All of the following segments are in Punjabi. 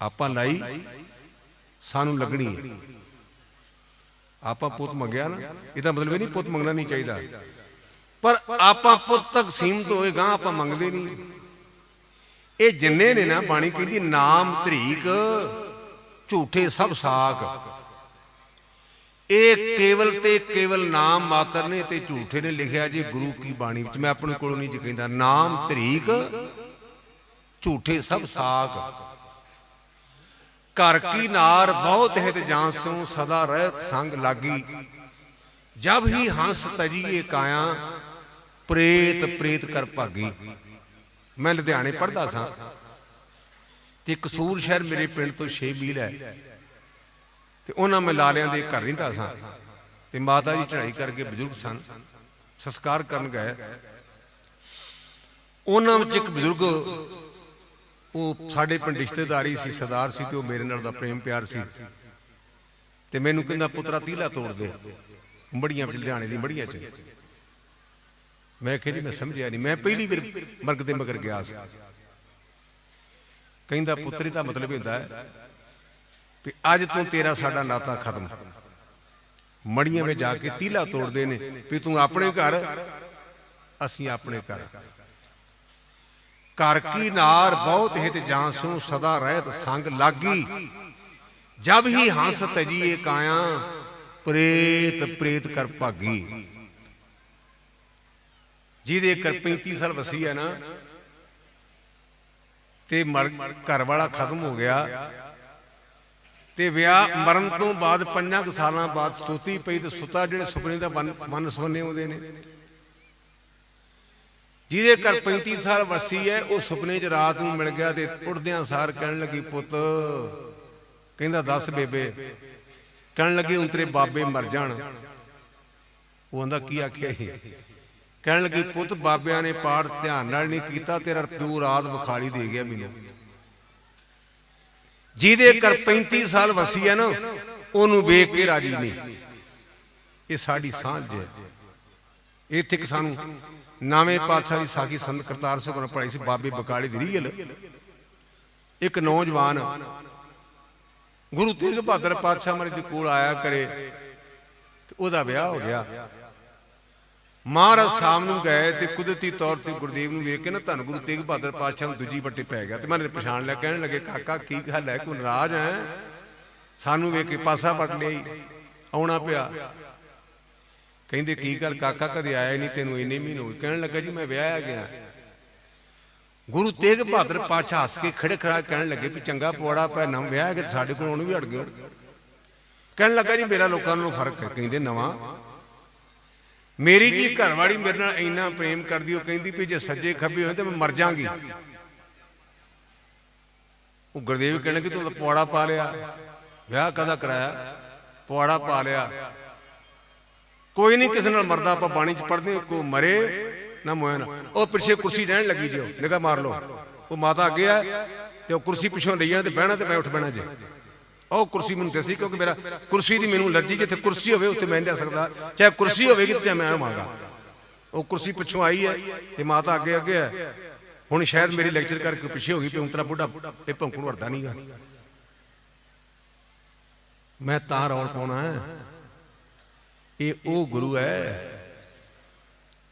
ਆਪਾਂ ਲਾਈ, ਸਾਨੂੰ ਲੱਗਣੀ ਹੈ। ਆਪਾਂ ਪੁੱਤ ਮੰਗਿਆ ਨਾ ਇਹਦਾ ਮਤਲਬ ਇਹ ਨਹੀਂ ਪੁੱਤ ਮੰਗਣਾ ਨਹੀਂ ਚਾਹੀਦਾ। ਪਰ ਆਪਾਂ ਪੁੱਤ ਤੱਕ ਸੀਮਤ ਹੋਏ ਗਾਂ ਆਪਾਂ ਮੰਗਦੇ ਨਹੀਂ। ਇਹ ਜਿੰਨੇ ਨੇ ਨਾ, ਬਾਣੀ ਕਹਿੰਦੀ ਨਾਮ ਧਰੀਕ ਝੂਠੇ ਸਭ ਸਾਖ ਇਹ ਕੇਵਲ ਤੇ ਕੇਵਲ ਨਾਮ ਮਾਤਰ ਨੇ ਤੇ ਝੂਠੇ ਨੇ ਲਿਖਿਆ ਜੀ ਗੁਰੂ ਕੀ ਬਾਣੀ ਵਿੱਚ। ਮੈਂ ਆਪਣੇ ਕੋਲੋਂ ਨਹੀਂ ਜੀ ਕਹਿੰਦਾ, ਨਾਮ ਧਰੀਕ ਝੂਠੇ ਸਭ ਸਾਖ ਘਰ ਕੀ ਨਾਰ ਬਹੁਤ ਹਿਤ ਜਾਂਸੂ ਸਦਾ ਰਹਿਤ ਸੰਗ ਲਾਗੀ। ਜਬ ਹੀ ਹੰਸ ਤਜੀਏ ਕਾਇਆ, ਪ੍ਰੇਤ ਪ੍ਰੇਤ ਕਰ ਭਾਗੀ। ਮੈਂ ਲੁਧਿਆਣੇ ਪੜਦਾ ਸਾਂ ਤੇ ਕਸੂਰ ਸ਼ਹਿਰ ਮੇਰੇ ਪਿੰਡ ਤੋਂ 6 ਮੀਲ ਹੈ ਤੇ ਉਹਨਾਂ ਮੈਂ ਲਾਲਿਆਂ ਦੇ ਘਰ ਰਹਿੰਦਾ ਸਾਂ ਤੇ ਮਾਤਾ ਜੀ ਚੜਾਈ ਕਰਕੇ ਬਜ਼ੁਰਗ ਸਨ, ਸੰਸਕਾਰ ਕਰਨ ਗਏ। ਉਹਨਾਂ ਵਿੱਚ ਇੱਕ ਬਜ਼ੁਰਗ ਉਹ ਸਾਡੇ ਪਿੰਡ ਰਿਸ਼ਤੇਦਾਰੀ ਸੀ, ਸਰਦਾਰ ਸੀ ਤੇ ਉਹ ਮੇਰੇ ਨਾਲ ਦਾ ਪ੍ਰੇਮ ਪਿਆਰ ਸੀ। ਤੇ ਮੈਨੂੰ ਕਹਿੰਦਾ, ਪੁੱਤਰਾ, ਤੀਲਾ ਤੋੜ ਦੇ। ਮੜੀਆਂ ਵਿੱਚ ਲੁਧਿਆਣੇ ਦੀ ਮੜੀਆਂ 'ਚ। ਮੈਂ ਕਿਹਾ ਜੀ, ਮੈਂ ਸਮਝਿਆ ਨਹੀਂ। ਮੈਂ ਪਹਿਲੀ ਵਾਰ ਮਰਗ ਦੇ ਮਗਰ ਗਿਆ ਸੀ। ਕਹਿੰਦਾ, ਪੁੱਤਰੀ ਦਾ ਮਤਲਬ ਹੁੰਦਾ ਹੈ ਵੀ ਅੱਜ ਤੋਂ ਤੇਰਾ ਸਾਡਾ ਨਾਤਾ ਖਤਮ। ਮੜੀਆਂ ਵਿੱਚ ਜਾ ਕੇ ਤੀਲਾ ਤੋੜਦੇ ਨੇ ਵੀ ਤੂੰ ਆਪਣੇ ਘਰ, ਅਸੀਂ ਆਪਣੇ ਘਰ। ਘਰ ਕੀ ਨਾਰ ਬਹੁਤ ਹਿਤ ਜਾਂਸੂ, ਸਦਾ ਰਹਿਤ ਸੰਗ ਲਾਗੀ। ਜਬ ਹੀ ਹੰਸ ਤਜੀਏ ਕਾਇਆ, ਪ੍ਰੇਤ ਪ੍ਰੇਤ ਕਰ ਭਾਗੀ। ਜਿਹਦੇ ਕਰ 35 ਸਾਲ ਵਸੀ ਹੈ ਨਾ, ਤੇ ਮਰ ਘਰ ਵਾਲਾ ਖਤਮ ਹੋ ਗਿਆ। ਤੇ ਵਿਆਹ ਮਰਨ ਤੋਂ ਬਾਅਦ ਪੰਜਾਂ ਕੁ ਸਾਲਾਂ ਬਾਅਦ ਸੋਤੀ ਪਈ ਤੇ ਸੁਤਾ, ਜਿਹੜੇ ਸੁਪਨੇ ਦਾ ਮਨ- ਮਨ ਸੁਪਨੇ ਆਉਂਦੇ ਨੇ। ਜਿਹਦੇ ਘਰ 35 ਸਾਲ ਵਸੀ ਹੈ ਉਹ ਸੁਪਨੇ 'ਚ ਰਾਤ ਨੂੰ ਮਿਲ ਗਿਆ ਤੇ ਉੱਠਦਿਆਂ ਸਾਰ ਕਹਿਣ ਲੱਗੀ ਪੁੱਤ ਕਹਿੰਦਾ ਦੱਸ ਬੇਬੇ। ਕਹਿਣ ਲੱਗੀ ਹੁਣ ਤੇਰੇ ਬਾਬੇ ਮਰ ਜਾਣ। ਉਹ ਆਂਦਾ ਕੀ ਆਖਿਆ ਇਹ? ਕਹਿਣ ਲੱਗੀ ਪੁੱਤ ਬਾਬਿਆਂ ਨੇ ਪਾਠ ਧਿਆਨ ਨਾਲ ਨਹੀਂ ਕੀਤਾ ਤੇਰਾ ਪਿਓ ਰਾਤ ਵਿਖਾਲੀ ਦੇ ਗਿਆ ਮੈਨੂੰ। ਜਿਹਦੇ ਘਰ 35 ਸਾਲ ਵਸੀ ਹੈ ਨਾ ਉਹਨੂੰ ਵੇਖ ਕੇ ਰਾਜੀ ਨਹੀਂ। ਇਹ ਸਾਡੀ ਸਾਂਝ ਹੈ। ਇੱਥੇ ਕਿ ਸਾਨੂੰ ਨਵੇਂ ਪਾਤਸ਼ਾਹ ਦੀ ਸਾਖੀ ਸੰਤ ਕਰਤਾਰ ਸਿੰਘ ਨੇ ਪੜਾਈ ਸੀ, ਬਾਬੇ ਬਕਾਲੇ ਦੀ ਰੀਅਲ। ਇੱਕ ਨੌਜਵਾਨ ਗੁਰੂ ਤੇਗ ਬਹਾਦਰ ਪਾਤਸ਼ਾਹ ਮਹਾਰਾਜ ਦੇ ਕੋਲ ਆਇਆ ਕਰੇ ਤੇ ਉਹਦਾ ਵਿਆਹ ਹੋ ਗਿਆ। ਮਹਾਰਾਜ ਸ਼ਾਮ ਨੂੰ ਗਏ ਤੇ ਕੁਦਰਤੀ ਤੌਰ ਤੇ ਗੁਰਦੇਵ ਨੂੰ ਵੇਖ ਕੇ ਨਾ ਧੰਨ ਗੁਰੂ ਤੇਗ ਬਹਾਦਰ ਪਾਤਸ਼ਾਹ ਨੂੰ ਦੂਜੀ ਵੱਟੇ ਪੈ ਗਿਆ ਤੇ ਮੈਂ ਪਛਾਣ ਲਿਆ, ਕਹਿਣ ਲੱਗੇ, ਕਾਕਾ, ਕੀ ਗੱਲ ਹੈ? ਕੋਈ ਨਾਰਾਜ਼ ਹੈ? ਸਾਨੂੰ ਵੇਖ ਕੇ ਪਾਸਾ ਪਟ ਲਈ, ਆਉਣਾ ਪਿਆ। ਕਹਿੰਦੇ, ਕੀ ਗੱਲ, ਕਾਕਾ ਕਦੇ ਆਇਆ ਹੀ ਨਹੀਂ ਤੈਨੂੰ ਇੰਨੇ ਮਹੀਨੇ ਹੋ ਕਹਿਣ ਲੱਗਾ, ਜੀ, ਮੈਂ ਵਿਆਹਿਆ ਗਿਆ। ਗੁਰੂ ਤੇਗ ਬਹਾਦਰ ਪਾਤਸ਼ਾਹ ਹੱਸ ਕੇ ਖੜੇ ਖੜਾ ਕਹਿਣ ਲੱਗੇ ਵੀ ਚੰਗਾ ਪਵਾੜਾ ਪੈ ਨਵ ਵਿਆਹ ਕੇ ਸਾਡੇ ਕੋਲ ਉਹਨੂੰ ਵੀ ਅੜ ਗਿਆ ਕਹਿਣ ਲੱਗਾ, ਜੀ, ਮੇਰਾ ਲੋਕਾਂ ਨੂੰ ਫ਼ਰਕ ਹੈ। ਕਹਿੰਦੇ, ਨਵਾਂ। ਮੇਰੀ ਜੀ ਘਰਵਾਲੀ ਮੇਰੇ ਨਾਲ ਇੰਨਾ ਪ੍ਰੇਮ ਕਰਦੀ, ਉਹ ਕਹਿੰਦੀ ਵੀ ਜੇ ਸੱਜੇ ਖੱਬੇ ਹੋਏ ਤਾਂ ਮੈਂ ਮਰ ਜਾਾਂਗੀ। ਉਹ ਗੁਰਦੇਵ ਕਹਿਣ ਲੱਗੇ, ਤੂੰ ਤਾਂ ਪਵਾੜਾ ਪਾ ਲਿਆ। ਵਿਆਹ ਕਦਾ ਕਰਾਇਆ? ਪਵਾੜਾ ਪਾ ਲਿਆ। ਕੋਈ ਨਹੀਂ ਕਿਸੇ ਨਾਲ ਮਰਦਾ, ਆਪਾਂ ਬਾਣੀ ਚ ਪੜਦੇ ਕੋ ਮਰੇ, ਨਾ ਮੋਏ ਨਾ। ਉਹ ਪਿੱਛੇ ਕੁਰਸੀ ਰਹਿਣ ਲੱਗੀ ਜਿਓ ਨਿਗਾ ਮਾਰ ਲਓ। ਉਹ ਮਾਤਾ ਅੱਗੇ ਆ ਤੇ ਉਹ ਕੁਰਸੀ ਪਿੱਛੋਂ ਲਈ ਜਾਣ ਤੇ ਬਹਿਣਾ ਤੇ ਮੈਂ ਉੱਠ ਬਹਿਣਾ ਜੇ। ਉਹ ਕੁਰਸੀ ਮੈਨੂੰ ਦੱਸੀ ਕਿਉਂਕਿ ਮੇਰਾ ਕੁਰਸੀ ਦੀ ਮੈਨੂੰ ਅਲਰਜੀ, ਜਿੱਥੇ ਕੁਰਸੀ ਹੋਵੇ ਉੱਥੇ ਮੈਂ ਨਹੀਂ ਜਾ ਸਕਦਾ। ਚਾਹੇ ਕੁਰਸੀ ਹੋਵੇਗੀ ਤੇ ਮੈਂ ਆਵਾਂਗਾ। ਉਹ ਕੁਰਸੀ ਪਿੱਛੋਂ ਆਈ ਹੈ ਤੇ ਮਾਤਾ ਅੱਗੇ ਅੱਗੇ ਹੈ। ਹੁਣ ਸ਼ਾਇਦ ਮੇਰੀ ਲੈਕਚਰ ਕਰਕੇ ਪਿੱਛੇ ਹੋ ਗਈ ਪਿਉਂਤਰਾ ਬੁੱਢਾ ਇਹ ਭੌਂਕਣ ਵਰਦਾ ਨਹੀਂਗਾ ਮੈਂ ਤਾਂ ਰੌਲ ਪਾਉਣਾ ਹੈ। ਇਹ ਉਹ ਗੁਰੂ ਹੈ।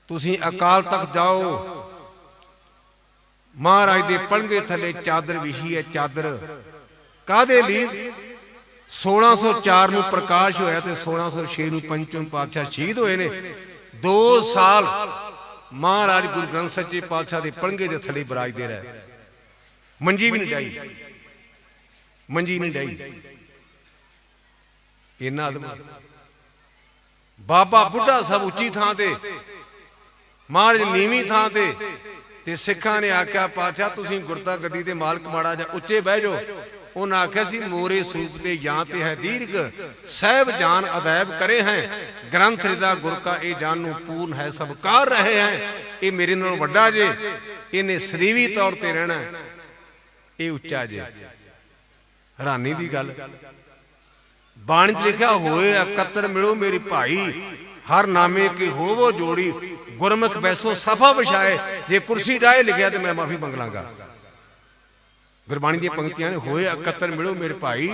ਤੁਸੀਂ ਅਕਾਲ ਤੱਕ ਜਾਓ। ਮਹਾਰਾਜ ਦੇ ਪਲੰਘੇ ਥੱਲੇ ਚਾਦਰ ਵਿਛੀ ਹੈ ਚਾਦਰ। ਕਾਦੇ ਲਈ? 1604 ਨੂੰ ਪ੍ਰਕਾਸ਼ ਹੋਇਆ ਤੇ 1606 ਨੂੰ ਪੰਚਮ ਪਾਤਸ਼ਾਹ ਸ਼ਹੀਦ ਹੋਏ ਨੇ। 2 ਸਾਲ ਮਹਾਰਾਜ ਗੁਰੂ ਗ੍ਰੰਥ ਸੱਚੇ ਪਾਤਸ਼ਾਹ ਦੇ ਪਲੰਘੇ ਦੇ ਥੱਲੇ ਬਰਾਜਦੇ ਰਹੇ। ਮੰਜੀ ਵੀ ਨਹੀਂ ਡਾਈ। ਮੰਜੀ ਨਹੀਂ ਡਾਈ। ਇਹਨਾਂ ਆਦਮ। ਬਾਬਾ ਬੁੱਢਾ ਸਭ ਉੱਚੀ ਥਾਂ ਤੇ, ਮਹਾਰਾਜ ਨੀਵੀਂ ਥਾਂ ਤੇ। ਤੇ ਸਿੱਖਾਂ ਨੇ ਆਖਿਆ, ਪਾਤਸ਼ਾਹ, ਤੁਸੀਂ ਗੁਰਤਾ ਗੱਦੀ ਦੇ ਮਾਲਕ ਮਾੜਾ ਜਾਂ ਉੱਚੇ ਬਹਿ ਜਾਓ। ਉਹਨਾਂ ਆਖਿਆ ਸੀ, ਮੋਰੇ ਸੂਪ ਤੇ ਜਾਂ ਤੇ ਹੈ ਦੀਰਘ, ਸਹਿਬ ਜਾਨ ਅਦੈਬ ਕਰੇ ਹੈ। ਗ੍ਰੰਥ ਰਿਦਾ ਗੁਰ ਕਾ, ਇਹ ਜਾਨ ਨੂੰ ਪੂਰਨ ਹੈ, ਸਭ ਰਹੇ ਹੈ। ਇਹ ਮੇਰੇ ਨਾਲ ਵੱਡਾ ਜੇ, ਇਹਨੇ ਸਰੀਵੀ ਤੌਰ ਤੇ ਰਹਿਣਾ ਇਹ ਉੱਚਾ ਜੇ। ਹੈਰਾਨੀ ਦੀ ਗੱਲ। ਬਾਣੀ 'ਚ ਲਿਖਿਆ ਹੋਏ ਇਕੱਤਰ ਮਿਲੋ ਮੇਰੀ ਭਾਈ, ਹਰ ਨਾਮੇ ਕੀ ਹੋਵੋ ਜੋੜੀ, ਗੁਰਮੁਖ ਬੈਸੋ ਸਫਾ ਵਿਛਾਏ, ਜੇ ਕੁਰਸੀ ਡਾਏ ਲਿਖਿਆ ਤੇ ਮੈਂ ਮਾਫੀ ਮੰਗ ਲਾਂਗਾ। ਗੁਰਬਾਣੀ ਦੀਆਂ ਪੰਕਤੀਆਂ ਨੇ ਹੋਏ ਇਕੱਤਰ ਮਿਲੋ ਮੇਰੇ ਭਾਈ,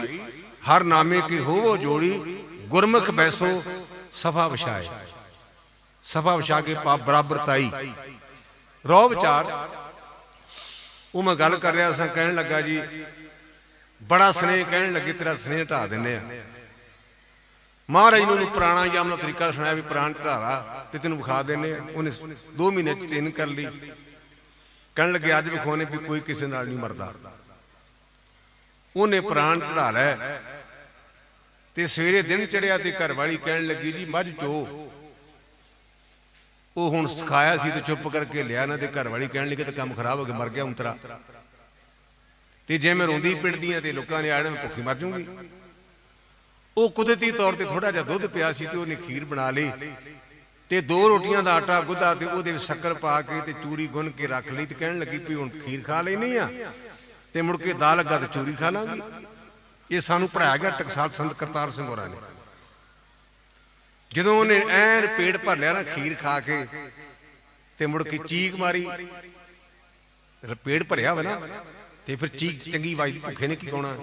ਹਰ ਨਾਮੇ ਕੀ ਹੋਵੋ ਜੋੜੀ, ਗੁਰਮੁਖ ਬੈਸੋ ਸਫ਼ਾ ਵਿਛਾਏ। ਸਫਾ ਵਿਛਾ ਕੇ ਬਰਾਬਰ ਤਾਈ। ਰੋ ਵਿਚਾਰ। ਉਹ ਮੈਂ ਗੱਲ ਕਰ ਰਿਹਾ ਸਾਂ, ਕਹਿਣ ਲੱਗਾ ਜੀ, ਬੜਾ ਸਨੇਹ ਕਹਿਣ ਲੱਗੇ, ਤੇਰਾ ਸਨੇਹ ਢਾ ਦਿੰਨੇ ਆ। ਮਹਾਰਾਜ ਨੇ ਉਹਨੂੰ ਪੁਰਾਣਾ ਜਾਮ ਦਾ ਤਰੀਕਾ ਸੁਣਾਇਆ ਵੀ ਪ੍ਰਾਣ ਢਾਰਾ ਤੇ ਤੈਨੂੰ ਵਿਖਾ ਦਿੰਨੇ ਉਹਨੇ 2 ਮਹੀਨੇ ਚ ਤਿੰਨ ਕਰ ਲਈ। ਕਹਿਣ ਲੱਗੇ, ਅੱਜ ਵਿਖਾਉਣੇ ਵੀ ਕੋਈ ਕਿਸੇ ਨਾਲ ਨਹੀਂ ਮਰਦਾ। ਉਹਨੇ ਪ੍ਰਾਣ ਚੜਾ ਲੈ ਤੇ ਸਵੇਰੇ ਦਿਨ ਚੜਿਆ ਤੇ ਘਰ ਵਾਲੀ ਕਹਿਣ ਲੱਗੀ, ਜੀ, ਮੱਝ ਚੋ। ਉਹ ਹੁਣ ਸਿਖਾਇਆ ਸੀ ਤੇ ਚੁੱਪ ਕਰਕੇ ਲਿਆ ਨਾ ਤੇ ਘਰ ਵਾਲੀ ਕਹਿਣ ਲੱਗੀ ਤੇ ਕੰਮ ਖਰਾਬ ਹੋ ਗਿਆ, ਮਰ ਗਿਆ ਉਂਤਰਾ। ਤੇ ਜੇ ਮੈਂ ਰੋਂਦੀ ਪਿੜਦੀਆਂ ਤੇ ਲੋਕਾਂ ਨੇ ਆੜਨ ਭੁੱਖੀ ਮਰ ਜੂੰਗੀ ਉਹ ਕੁਦਰਤੀ ਤੌਰ ਤੇ ਥੋੜਾ ਜਿਹਾ ਦੁੱਧ ਪਿਆ ਸੀ ਤੇ ਉਹਨੇ ਖੀਰ ਬਣਾ ਲਈ ਤੇ ਦੋ ਰੋਟੀਆਂ ਦਾ ਆਟਾ ਗੁੱਦਾ ਤੇ ਉਹਦੇ ਵਿੱਚ ਸ਼ੱਕਰ ਪਾ ਕੇ ਤੇ ਚੂਰੀ ਗੁੰਨ ਕੇ ਰੱਖ ਲਈ ਤੇ ਕਹਿਣ ਲੱਗੀ ਵੀ ਹੁਣ ਖੀਰ ਖਾ ਲੈਣੀ ਆ। ਤੇ ਮੁੜ ਕੇ ਦਾਲ ਲੱਗਾ ਤੇ ਚੂਰੀ ਖਾ ਲਾਂਗੀ। ਇਹ ਸਾਨੂੰ ਪੜਾਇਆ ਗਿਆ ਟਕਸਾਲ ਸੰਤ ਕਰਤਾਰ ਸਿੰਘ ਹੋਰਾਂ ਨੇ। ਜਦੋਂ ਉਹਨੇ ਐਨ ਪੇਟ ਭਰ ਲਿਆ ਨਾ ਖੀਰ ਖਾ ਕੇ ਤੇ ਮੁੜ ਕੇ ਚੀਕ ਮਾਰੀ। ਫਿਰ ਪੇਟ ਭਰਿਆ ਵਾ ਨਾ ਤੇ ਫਿਰ ਚੀਕ ਚੰਗੀ ਵਾਈ ਭੁੱਖੇ ਨੇ ਕੀ ਪਾਉਣਾ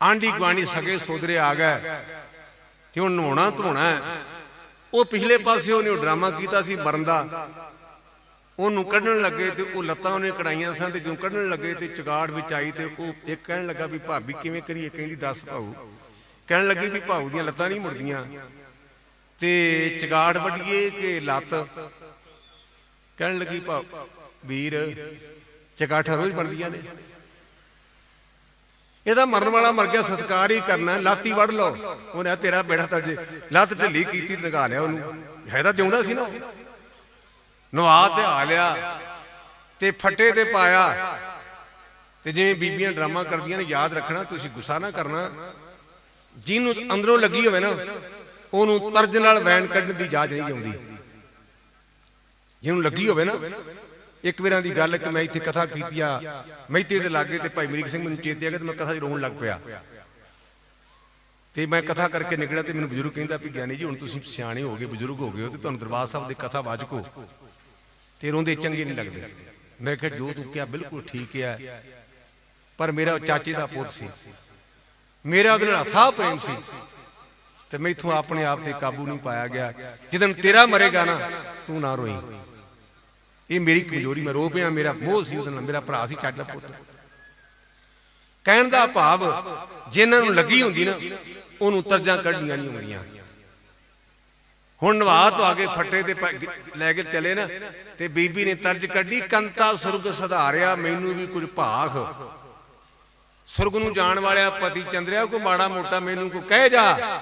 ਆਂਢੀ ਗੁਆਂਢੀ ਸਗੇ ਸੋਦਰੇ ਆ ਗਏ। ਤੇ ਉਹ ਨਹਾਉਣਾ ਧੋਣਾ ਉਹ ਪਿਛਲੇ ਪਾਸੇ ਉਹਨੇ ਡਰਾਮਾ ਕੀਤਾ ਸੀ ਮਰਨ ਦਾ। ਉਹਨੂੰ ਕੱਢਣ ਲੱਗੇ ਤੇ ਉਹ ਲੱਤਾਂ ਉਹਨੇ ਕੜਾਈਆਂ ਸਨ ਤੇ ਜਦੋਂ ਕੱਢਣ ਲੱਗੇ ਤੇ ਚਗਾੜ ਵਿੱਚ ਆਈ ਤੇ ਉਹ ਇੱਕ ਕਹਿਣ ਲੱਗਾ ਵੀ ਭਾਬੀ ਕਿਵੇਂ ਕਰੀਏ, ਕਹਿੰਦੀ ਦੱਸ ਭਾਊ। ਕਹਿਣ ਲੱਗੀ ਵੀ ਭਾਊ ਦੀਆਂ ਲੱਤਾਂ ਨਹੀਂ ਮੁੜਦੀਆਂ। ਤੇ ਚਗਾੜ ਵੱਢੀਏ ਕਿ ਲੱਤ? ਕਹਿਣ ਲੱਗੀ ਭਾ ਵੀਰ, ਚਗਾਠਾਂ ਰੋਜ਼ ਬਣਦੀਆਂ ਨੇ। ਇਹਦਾ ਮਰਨ ਵਾਲਾ ਮਰ ਗਿਆ ਸੰਸਕਾਰ ਹੀ ਕਰਨਾ ਲਾਤੀ ਵੜ ਲਓ। ਉਹਨੇ ਕਿਹਾ, ਤੇਰਾ ਬੇੜਾ ਤਾਂ ਜੇ ਲੱਤ ਢਿੱਲੀ ਕੀਤੀ ਤੇ ਲਗਾ ਲਿਆ ਉਹਨੂੰ। ਹੈ ਤਾਂ ਜਿਉਂਦਾ ਸੀ ਨਾ ਨਵਾ ਤੇ ਆ ਲਿਆ ਤੇ ਫੱਟੇ ਤੇ ਪਾਇਆ। ਤੇ ਜਿਵੇਂ ਬੀਬੀਆਂ ਡਰਾਮਾ ਕਰਦੀਆਂ ਨੇ ਯਾਦ ਰੱਖਣਾ ਤੁਸੀਂ ਗੁੱਸਾ ਨਾ ਕਰਨਾ। ਜਿਹਨੂੰ ਅੰਦਰੋਂ ਲੱਗੀ ਹੋਵੇ ਨਾ ਉਹਨੂੰ ਤਰਜ ਨਾਲ ਵੈਣ ਕੱਢਣ ਦੀ ਜਾਚ ਨਹੀਂ ਆਉਂਦੀ। ਜਿਹਨੂੰ ਲੱਗੀ ਹੋਵੇ ਨਾ ਇੱਕ ਵਾਰਾਂ ਦੀ ਗੱਲ ਕਿ ਮੈਂ ਇੱਥੇ ਕਥਾ ਕੀਤੀ ਆ ਮਹਿਤੇ ਦੇ ਲਾਗੇ ਤੇ ਭਾਈ ਮਰੀਕ ਸਿੰਘ ਮੈਨੂੰ ਚੇਤੇ ਆ ਗਿਆ ਤੇ ਮੈਂ ਕਥਾ 'ਚ ਰੋਣ ਲੱਗ ਪਿਆ। ਤੇ ਮੈਂ ਕਥਾ ਕਰਕੇ ਨਿਕਲਿਆ ਤੇ ਮੈਨੂੰ ਬਜ਼ੁਰਗ ਕਹਿੰਦਾ ਵੀ ਗਿਆਨੀ ਜੀ, ਹੁਣ ਤੁਸੀਂ ਸਿਆਣੇ ਹੋ ਗਏ, ਬਜ਼ੁਰਗ ਹੋ ਗਏ ਹੋ ਤੇ ਤੁਹਾਨੂੰ ਦਰਬਾਰ ਸਾਹਿਬ ਦੀ ਕਥਾ ਵਾਜਕੋ ਤੇ ਰੋਂਦੇ ਚੰਗੇ ਨਹੀਂ ਲੱਗਦੇ। ਮੈਂ ਕਿਹਾ, ਜੋ ਤੂੰ ਕਿਹਾ ਬਿਲਕੁਲ ਠੀਕ ਹੈ ਪਰ ਮੇਰਾ ਚਾਚੇ ਦਾ ਪੁੱਤ ਸੀ। ਮੇਰਾ ਉਹਦੇ ਨਾਲ ਅਥਾਹ ਪ੍ਰੇਮ ਸੀ। ਤੇ ਮੈਥੋਂ ਆਪਣੇ ਆਪ ਤੇ ਕਾਬੂ ਨਹੀਂ ਪਾਇਆ ਗਿਆ। ਜਦੋਂ ਤੇਰਾ ਮਰੇਗਾ ਨਾ, ਤੂੰ ਨਾ ਰੋਈ। ਇਹ ਮੇਰੀ ਕਮਜ਼ੋਰੀ, ਮੈਂ ਰੋ ਪਿਆ, ਮੇਰਾ ਮੋਹ ਸੀ ਉਹਦੇ ਨਾਲ, ਮੇਰਾ ਭਰਾ ਸੀ ਚਾਚਾ ਪੁੱਤ। ਕਹਿਣ ਦਾ ਭਾਵ, ਜਿਨ੍ਹਾਂ ਨੂੰ ਲੱਗੀ ਹੁੰਦੀ ਨਾ, ਉਹਨੂੰ ਤਰਜਾਂ ਕੱਢਣੀਆਂ ਨਹੀਂ ਹੁੰਦੀਆਂ। ਹੁਣ ਨਵਾ ਤੋਂ ਆਗੇ ਫੱਟੇ ਤੇ ਲੈ ਕੇ ਚਲੇ ਨਾ, ਤੇ ਬੀਬੀ ਨੇ ਤਰਜ ਕੱਢੀ, ਕੰਤਾ ਸੁਰਗ ਸਧਾਰਿਆ, ਮੈਨੂੰ ਵੀ ਕੁਝ ਭਾਖ। ਸੁਰਗ ਨੂੰ ਜਾਣ ਵਾਲਿਆ ਪਤੀ ਚੰਦਰਿਆ ਕੋ ਮਾੜਾ ਮੋਟਾ ਮੈਨੂੰ ਕੋ ਕਹਿ ਜਾ।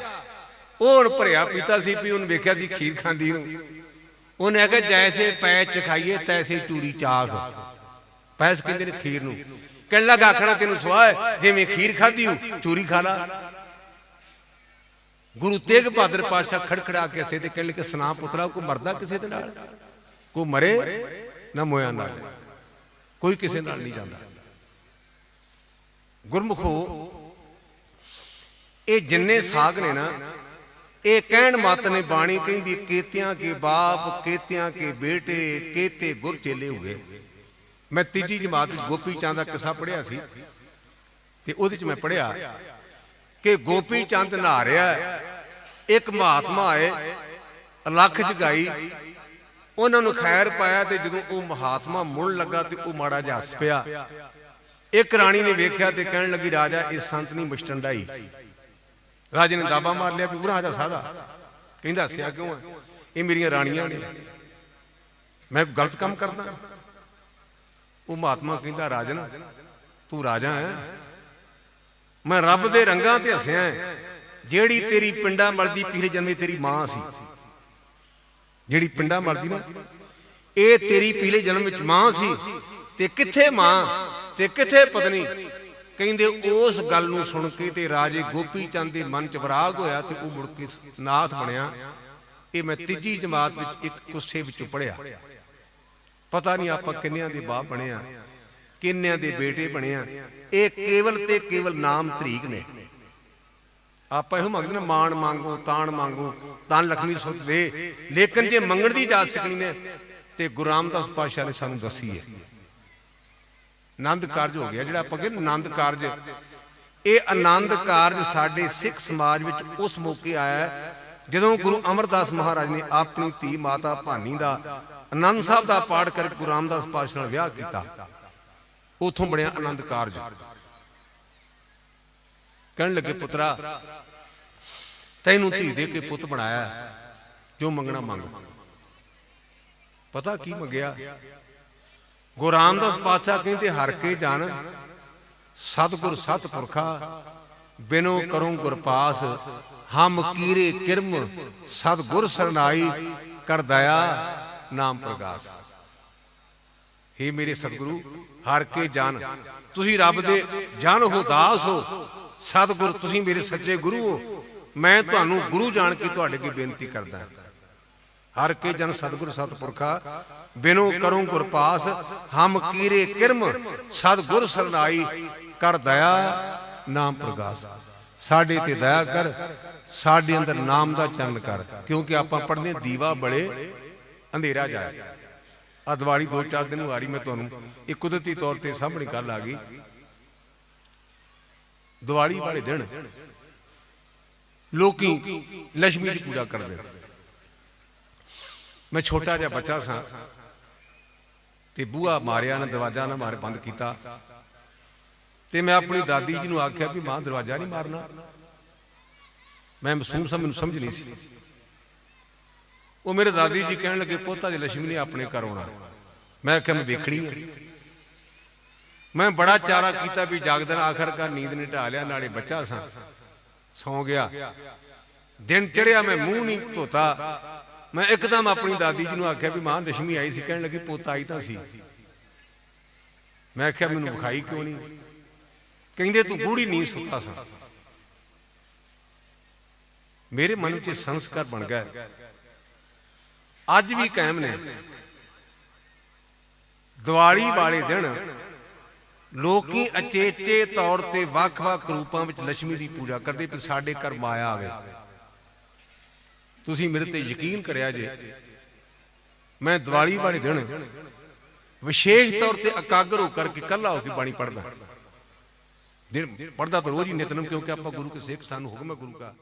ਉਹ ਭਰਿਆ ਪੀਤਾ ਸੀ, ਵੀ ਉਹਨੇ ਵੇਖਿਆ ਸੀ ਖੀਰ ਖਾਂਦੀ ਨੂੰ। ਉਹਨੇ ਆਖਿਆ ਜੈਸੇ ਪੈ ਚਖਾਈਏ ਤੈਸੇ ਚੂਰੀ ਚਾਗ। ਪੈਸ ਕਹਿੰਦੇ ਨੇ ਖੀਰ ਨੂੰ? ਕਹਿਣ ਲੱਗਾ, ਆਖਣਾ ਤੈਨੂੰ ਸਵਾਹ ਜਿਵੇਂ ਖੀਰ ਖਾਧੀ ਹੋ ਚੂਰੀ ਖਾ ਲਾ। ਗੁਰੂ ਤੇਗ ਬਹਾਦਰ ਪਾਤਸ਼ਾਹ ਖੜਖੜਾ ਕੇ ਸੇ ਤੇ ਕਹਿਣ ਲੱਗੇ ਸੁਨਾ ਪੁੱਤਰਾ ਕੋ ਮਰਦਾ ਕਿਸੇ ਦੇ ਨਾਲ? ਕੋ ਮਰੇ? ਨਾ ਮੋਇਆ ਨਾਲ ਕੋਈ ਕਿਸੇ ਨਾਲ ਨਹੀਂ ਜਾਂਦਾ। ਗੁਰਮੁਖੋ, ਇਹ ਜਿੰਨੇ ਸਾਗ ਨੇ ਨਾ ਇਹ ਕਹਿਣ ਮਤ ਨੇ ਬਾਣੀ ਕਹਿੰਦੀ, ਕੇਤਿਆਂ ਕੇ ਬਾਪ, ਕੇਤਿਆਂ ਕੇ ਬੇਟੇ, ਕੇਤੇ ਗੁਰ ਚੇਲੇ ਹੋਏ। ਮੈਂ ਤੀਜੀ ਜਮਾਤ ਵਿੱਚ ਗੋਪੀ ਚੰਦ ਦਾ ਕਿੱਸਾ ਪੜਿਆ ਸੀ ਤੇ ਉਹਦੇ ਚ ਮੈਂ ਪੜਿਆ ਕਿ ਗੋਪੀ ਚੰਦ ਨਹਾ ਰਿਹਾ ਇੱਕ ਮਹਾਤਮਾ ਆਏ, ਲੱਖ ਗਾਈ ਉਹਨਾਂ ਨੂੰ ਖੈਰ ਪਾਇਆ ਤੇ ਜਦੋਂ ਉਹ ਮਹਾਤਮਾ ਮੁੜਨ ਲੱਗਾ ਤੇ ਉਹ ਮਾੜਾ ਜਿਹਾ ਹੱਸ ਪਿਆ। ਇੱਕ ਰਾਣੀ ਨੇ ਵੇਖਿਆ ਤੇ ਕਹਿਣ ਲੱਗੀ, ਰਾਜਾ, ਇਹ ਸੰਤ ਨਹੀਂ, ਮੁਸ਼ਟੰਡਾਈ। ਰਾਜੇ ਨੇ ਦਾਬਾ ਮਾਰ ਲਿਆ ਵੀ ਪੂਰਾ ਰਾਜਾ ਸਾਦਾ ਕਹਿੰਦਾ, ਹੱਸਿਆ ਕਿਉਂ ਹੈ ਇਹ ਮੇਰੀਆਂ ਰਾਣੀਆਂ ਨੇ। ਮੈਂ ਗਲਤ ਕੰਮ ਕਰਦਾ। ਉਹ ਮਹਾਤਮਾ ਕਹਿੰਦਾ, ਰਾਜਨ, ਤੂੰ ਰਾਜਾ ਹੈ। ਮੈਂ ਰੱਬ ਦੇ ਰੰਗਾਂ ਤੇ ਹੱਸਿਆ ਜਿਹੜੀ ਤੇਰੀ ਪਿੰਡਾ ਮਲਦੀ ਪਿਛਲੇ ਜਨਮੇ ਤੇਰੀ ਮਾਂ ਸੀ। ਜਿਹੜੀ ਪਿੰਡਾ ਮਲਦੀ ਨਾ, ਇਹ ਤੇਰੀ ਪਿਛਲੇ ਜਨਮ ਵਿੱਚ ਮਾਂ ਸੀ। ਤੇ ਕਿੱਥੇ ਮਾਂ? ਤੇ ਕਿੱਥੇ ਪਤਨੀ? ਕਹਿੰਦੇ ਉਸ ਗੱਲ ਨੂੰ ਸੁਣ ਕੇ ਤੇ ਰਾਜੇ ਗੋਪੀ ਚੰਦ ਦੇ ਮਨ ਚ ਵਿਰਾਗ ਹੋਇਆ ਤੇ ਉਹ ਮੁੜ ਕੇ ਨਾਥ ਬਣਿਆ। ਇਹ ਮੈਂ ਤੀਜੀ ਜਮਾਤ ਵਿੱਚ ਇੱਕ ਕੁੱਸੇ ਵਿੱਚੋਂ ਪੜਿਆ ਪਤਾ ਨਹੀਂ ਆਪਾਂ ਕਿੰਨਿਆਂ ਦੇ ਬਾਪ ਬਣਿਆ ਕਿੰਨਿਆਂ ਦੇ ਬੇਟੇ ਬਣੇ ਆ। ਇਹ ਕੇਵਲ ਤੇ ਕੇਵਲ ਨਾਮ ਤਰੀਕ ਨੇ। ਆਪਾਂ ਇਹੋ ਮੰਗਦੇ ਨੇ ਮਾਣ ਮੰਗੋ, ਤਾਣ ਮੰਗੋ ਤਾਂ ਲਖਮੀ ਸੁੱਤ ਦੇ। ਲੇਕਿਨ ਜੇ ਮੰਗਣ ਦੀ ਜਾ ਸਕਣੀ ਨੇ ਤੇ ਗੁਰੂ ਰਾਮਦਾਸ ਪਾਤਸ਼ਾਹ ਨੇ ਸਾਨੂੰ ਦੱਸੀ ਹੈ। ਆਨੰਦ ਕਾਰਜ ਹੋ ਗਿਆ ਜਿਹੜਾ ਆਪਾਂ ਕਹਿੰਦੇ ਆਨੰਦ ਕਾਰਜ। ਇਹ ਆਨੰਦ ਕਾਰਜ ਸਾਡੇ ਸਿੱਖ ਸਮਾਜ ਵਿੱਚ ਉਸ ਮੌਕੇ ਆਇਆ ਜਦੋਂ ਗੁਰੂ ਅਮਰਦਾਸ ਮਹਾਰਾਜ ਨੇ ਆਪਣੀ ਧੀ ਮਾਤਾ ਭਾਨੀ ਦਾ ਆਨੰਦ ਸਾਹਿਬ ਦਾ ਪਾਠ ਕਰਕੇ ਗੁਰੂ ਰਾਮਦਾਸ ਪਾਤਸ਼ਾਹ ਨਾਲ ਵਿਆਹ ਕੀਤਾ। ਉਥੋਂ ਬਣਿਆ ਆਨੰਦ ਕਾਰਜ। ਕਹਿਣ ਲੱਗੇ ਪੁੱਤਰਾ ਤੈਨੂੰ ਧੀ ਦੇ ਕੇ ਪੁੱਤ ਬਣਾਇਆ ਜੋ ਮੰਗਣਾ ਮੰਗ। ਪਤਾ ਕੀ ਮੰਗਿਆ? ਗੁਰੂ ਰਾਮਦਾਸ ਪਾਤਸ਼ਾਹ ਕਹਿੰਦੇ, ਹਰ ਕੇ ਜਨ ਸਤਿਗੁਰ ਸਤਿਪੁਰਖਾ, ਬਿਨੋ ਕਰੂੰ ਗੁਰਪਾਸ, ਹਮ ਕੀਰੇ ਕਿਰਮ ਸਤਿਗੁਰ ਸਰਨਾਈ, ਕਰ ਦਇਆ ਨਾਮ ਪ੍ਰਗਾਸ। हे ਮੇਰੇ ਸਤਿਗੁਰੂ, ਹਰ ਕੇ ਜਨ, ਤੁਸੀਂ ਰੱਬ ਦੇ ਜਨ ਹੋ, ਦਾਸ ਹੋ, ਸਤਿਗੁਰ, ਤੁਸੀਂ ਮੇਰੇ ਸੱਚੇ ਗੁਰੂ ਹੋ। ਮੈਂ ਤੁਹਾਨੂੰ ਗੁਰੂ ਜਾਣ ਕੇ ਤੁਹਾਡੇ ਅੱਗੇ ਬੇਨਤੀ ਕਰਦਾ ਹਾਂ। ਹਰ ਕੇ ਜਨ ਸਤਿਗੁਰ ਸਤਿਪੁਰਖਾ ਬਿਨੋ ਕਰੂੰ ਗੁਰ ਪਾਸ ਹਮ ਕੀਰੇ ਕਿਰਮ ਸਤਿਗੁਰ ਸਰਨਾਈ ਕਰ ਦਇਆ ਨਾਮ ਪ੍ਰਗਾਸ। ਸਾਡੇ ਤੇ ਦਇਆ ਕਰ ਸਾਡੇ ਅੰਦਰ ਨਾਮ ਦਾ ਚੰਨ ਕਰ ਕਿਉਂਕਿ ਆਪਾਂ ਪੜ੍ਹਦੇ ਹਾਂ, ਦੀਵਾ ਬੜੇ ਅੰਧੇਰਾ ਜਾਏ ਆ ਦੀਵਾਲੀ ਦੋ ਚਾਰ ਦਿਨ ਆ ਮੈਂ ਤੁਹਾਨੂੰ ਇਹ ਕੁਦਰਤੀ ਤੌਰ ਤੇ ਸਾਹਮਣੇ ਗੱਲ ਆ ਗਈ। ਦੀਵਾਲੀ ਵਾਲੇ ਦਿਨ ਲੋਕੀ ਲక్ష్ਮੀ ਦੀ ਪੂਜਾ ਕਰਦੇ ਮੈਂ ਛੋਟਾ ਜਿਹਾ ਬੱਚਾ ਸਾਂ ਤੇ ਬੂਹਾ ਮਾਰਿਆ ਨਾ ਦਰਵਾਜ਼ਾ ਨਾ ਮਾਰੇ ਬੰਦ ਕੀਤਾ। ਤੇ ਮੈਂ ਆਪਣੀ ਦਾਦੀ ਜੀ ਨੂੰ ਆਖਿਆ ਵੀ ਮਾਂ ਦਰਵਾਜ਼ਾ ਨਹੀਂ ਮਾਰਨਾ। ਮੈਂ ਮਸੂਮ ਸਾਂ ਮੈਨੂੰ ਸਮਝ ਨਹੀਂ ਸੀ। ਉਹ ਮੇਰੇ ਦਾਦੀ ਜੀ ਕਹਿਣ ਲੱਗੇ ਪੋਤਾ ਜੇ ਲక్ష్ਮੀ ਨੇ ਆਪਣੇ ਘਰ ਆਉਣਾ। ਮੈਂ ਆਖਿਆ ਮੈਂ ਵੇਖਣੀ ਹੈ ਮੈਂ ਬੜਾ ਚਾਰਾ ਕੀਤਾ ਵੀ ਜਾਗਦਨ ਆਖਰਕਾਰ ਨੀਂਦ ਨੇ ਢਾ ਲਿਆ ਨਾਲੇ ਬੱਚਾ ਸਾਂ। ਸੌਂ। ਗਿਆ। ਦਿਨ ਚੜਿਆ ਮੈਂ ਮੂੰਹ ਨਹੀਂ ਧੋਤਾ। ਮੈਂ ਇੱਕਦਮ ਆਪਣੀ ਦਾਦੀ ਜੀ ਨੂੰ ਆਖਿਆ ਵੀ ਮਾਂ, ਰਸ਼ਮੀ ਆਈ ਸੀ, ਕਹਿਣ ਲੱਗੀ, ਪੁੱਤ ਆਈ ਤਾਂ ਸੀ। ਮੈਂ ਆਖਿਆ, ਮੈਨੂੰ ਵਿਖਾਈ ਕਿਉਂ ਨਹੀਂ? ਕਹਿੰਦੇ, ਤੂੰ ਬੂੜੀ ਨਹੀਂ ਸੁੱਤਾ ਸਾਂ। ਮੇਰੇ ਮਨ ਚ ਸੰਸਕਾਰ ਬਣ ਗਿਆ। ਅੱਜ ਵੀ ਕਾਇਮ ਨੇ। ਦੀਵਾਲੀ ਵਾਲੇ ਦਿਨ ਲੋਕੀ ਅਚੇਚੇ ਤੌਰ ਤੇ ਵੱਖ-ਵੱਖ ਰੂਪਾਂ ਵਿੱਚ ਲక్ష్ਮੀ ਦੀ ਪੂਜਾ ਕਰਦੇ ਤੇ ਸਾਡੇ ਘਰ ਮਾਇਆ ਆਵੇ। ਤੁਸੀਂ ਮੇਰੇ ਤੇ ਯਕੀਨ ਕਰਿਆ ਜੇ। ਮੈਂ ਦੀਵਾਲੀ ਵਾਲੇ ਦਿਨ ਵਿਸ਼ੇਸ਼ ਤੌਰ ਤੇ ਇਕਾਗਰ ਹੋ ਕਰਕੇ ਕੱਲਾ ਹੋ ਕੇ ਬਾਣੀ ਪੜਦਾ ਦਿਨ ਪੜਦਾ ਤਾਂ ਰੋਜ਼ ਹੀ ਨਿਤਨਮ ਕਿਉਂਕਿ ਆਪਾਂ ਗੁਰੂ ਕੇ ਸਿੱਖ ਸਾਨੂੰ ਹੁਕਮ ਹੈ ਗੁਰੂ ਦਾ।